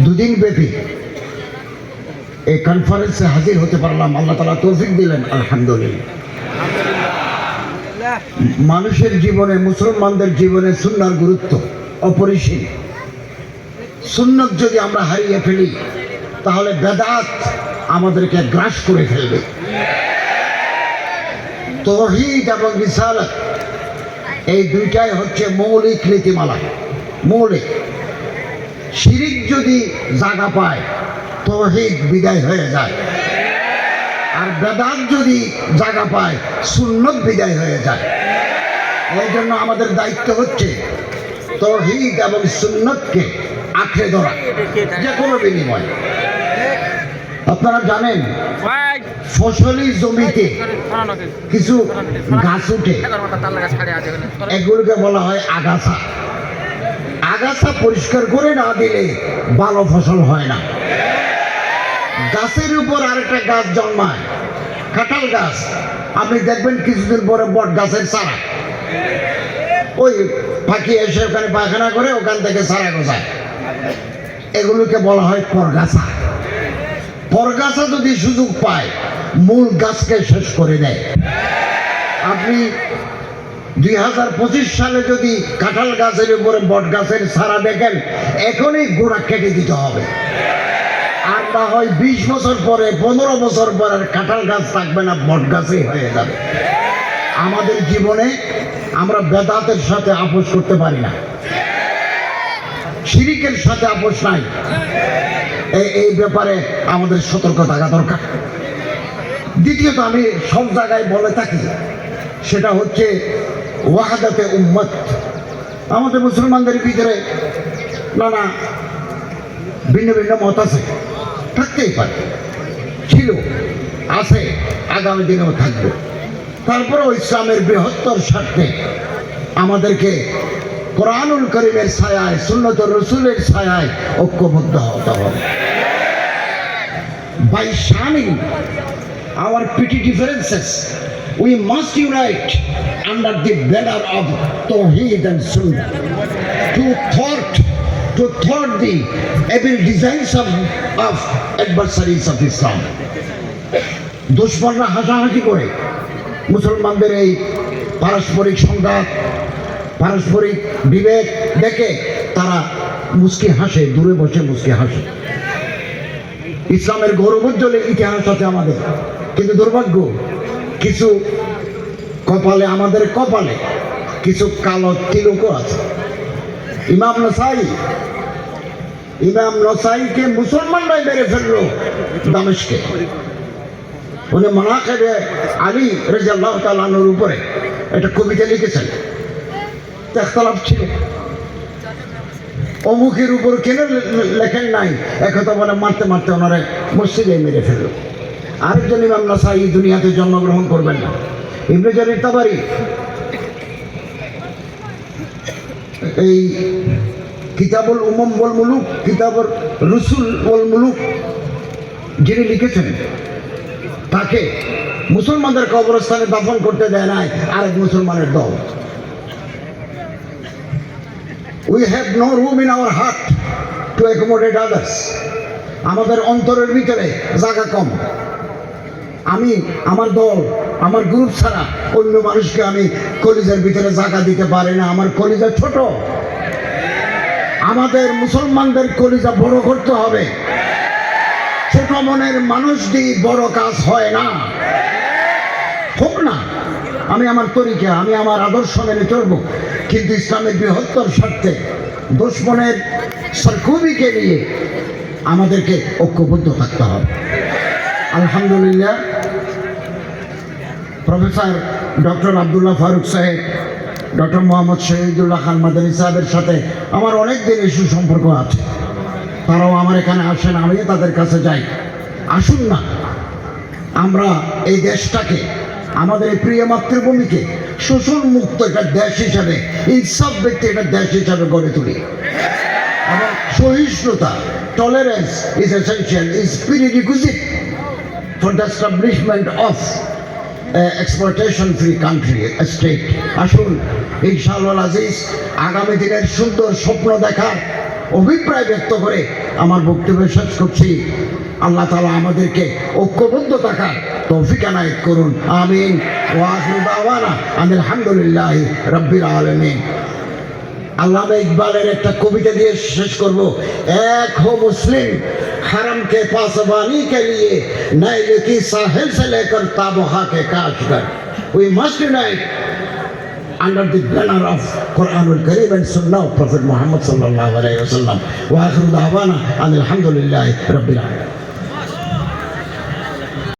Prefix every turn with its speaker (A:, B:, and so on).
A: দুদিন ব্যাপী এই কনফারেন্সে হাজির হতে পারলাম। আল্লাহ তালা তৌফিক দিলেন আলহামদুলিল্লাহ। মানুষের জীবনে মুসলমানদের জীবনে সুন্নার গুরুত্ব অপরিসীম। সুন্নত যদি আমরা হারিয়ে ফেলি তাহলে বেদাত আমাদেরকে গ্রাস করে ফেলবে। তহিদ এবং রিসালত এই দুইটাই হচ্ছে মৌলিক নীতিমালা। মৌলিক। শিরিক যদি জায়গা পায় তহিদ বিদায় হয়ে যায়। আর বেদাত যদি জায়গা পায় সুন্নত বিদায় হয়ে যায়। এই জন্য আমাদের দায়িত্ব হচ্ছে তহিদ এবং সুন্নতকে আঁকড়ে ধরা যে কোনো বিনিময়। আপনারা জানেন ফসলি জমিতে কিছু গাছ উঠে এগুলোকে বলা হয় আগাছা। আগাছা পরিষ্কার করে না দিলে ভালো ফসল হয় না। গাছের উপর আরেকটা গাছ জন্মায়, কাঁঠাল গাছ। আপনি দেখবেন কিছুদিন পরে বট গাছের চারা। ওই পাখি এসে ওখানে পায়খানা করে ওখান থেকে সারা গোছায়। এগুলোকে বলা হয় পরগাছা। পরগাছা যদি সুযোগ পায়, মূল গাছকে শেষ করে দেয়। আপনি দুই হাজার পঁচিশ সালে যদি কাঁঠাল গাছের উপরে বট গাছের সারা দেখেন, এখনই গোড়া কেটে দিতে হবে। আর না হয় বিশ বছর পরে, পনেরো বছর পরে কাঁঠাল গাছ থাকবে না, বট গাছই হয়ে যাবে। আমাদের জীবনে আমরা বেদাতের সাথে আপোষ করতে পারি না। শিরিকের সাথে আপোষ নাই। এই ব্যাপারে আমাদের সতর্ক থাকা দরকার। দ্বিতীয়ত আমি সব জায়গায় বলে থাকি, সেটা হচ্ছে ওয়াহাদাতে উম্মত। আমাদের মুসলমানদের ভিতরে নানা ভিন্ন ভিন্ন মত আছে। থাকতেই পারে। ছিল আছে আগামী দিনেও থাকবে। তারপরেও ইসলামের বৃহত্তর স্বার্থে আমাদেরকে কোরআনুল করিমের ছায়ায় সুন্নত রসুলের ছায়ায় ঐক্যবদ্ধ হতে হবে। By shunning our petty differences, we must unite under the banner of Tawheed and Sunnah to thwart, to thwart the evil designs of, of adversaries of Islam. দুশ্মনরা হাসাহাসি করে মুসলমানদের এই পারস্পরিক সংঘাত পারস্পরিক বিবেক দেখে তারা মুসকি হাসে দূরে বসে মুসকি হাসে ইসলামের গৌরবোজ্জ্বল ইতিহাস আছে আমাদের কিন্তু দুর্ভাগ্য কিছু কপালে, আমাদের কপালে কিছু কালো তিলকও আছে। ইমাম নসাই, ইমাম নসাইকে মুসলমানরাই মেরে ফেলল দামেশকে। উনি মনাকেবে আলী রেজাল্লাহ তালানোর উপরে একটা কবিতা লিখেছেন। একতলাপ ছিল। অমুকের উপর কেন লেখেন নাই? একথা বলে মারতে মারতে ওনারা মসজিদে মেরে ফেলল। আরেকজন ইমাম নাসাই দুনিয়াতে জন্মগ্রহণ করবেন না। ইবনে জারির তাবারি এই কিতাবুল উমম বল মুলুক কিতাবুল রসুল বল মুলুক যিনি লিখেছেন, তাকে মুসলমানদের কবরস্থানে দাফন করতে দেয় নাই, আরেক মুসলমানের দল। We have no room in our heart to accommodate others আমাদের অন্তরের ভিতরে জায়গা কম। আমি, আমার দল, আমার গ্রুপ ছাড়া অন্য মানুষকে আমি কলিজার ভিতরে জায়গা দিতে পারি না। আমার কলিজা ছোট। আমাদের মুসলমানদের কলিজা বড় করতে হবে। ছোট মনের মানুষ দিয়ে বড় কাজ হয় না। হোক না। আমি আমার তরিকা, আমি আমার আদর্শ মেনে চলব। কিন্তু ইসলামের বৃহত্তর স্বার্থে দুশ্মনের সরকুবিকে নিয়ে আমাদেরকে ঐক্যবদ্ধ থাকতে হবে। আলহামদুলিল্লাহ। প্রফেসর ডক্টর আবদুল্লাহ ফারুক সাহেব, ডক্টর মোহাম্মদ শহীদুল্লাহ খান মাদানী সাহেবের সাথে আমার অনেক দিনের সুসম্পর্ক আছে। তারাও আমার এখানে আসেন, আমিও তাদের কাছে যাই। আসুন না, আমরা এই দেশটাকে, আমাদের এই প্রিয় মাতৃভূমিকে শোষণ মুক্ত একটা দেশ হিসাবে ইনসাফ ব্যক্তি একটা দেশ হিসাবে গড়ে তুলি। এবং সহিষ্ণুতা tolerance is essential is prerequisite for the establishment of exploitation free country state আসুন আজিজ, আগামী দিনের সুন্দর স্বপ্ন দেখার অভিপ্রায় ব্যক্ত করে আমার বক্তব্য শেষ করছি। আল্লাহ তালা আমাদেরকে ঐক্যবদ্ধ থাকার তৌফিক করুন। আমিন। ওয়াহির দাওয়ানা আলহামদুলিল্লাহ রব্বিল আলমিন। আল্লামা ইকবালের একটা কবিতা দিয়ে শেষ করব। এক হো মুসলিম हरम के पासबानी के लिए नैल की साहिल से लेकर ताबहा के काश कर we must unite under the banner of Quran al-Karim and Sunnah of Prophet Muhammad sallallahu alayhi wa sallam wa akhiru da'wana and alhamdulillah rabbil alamin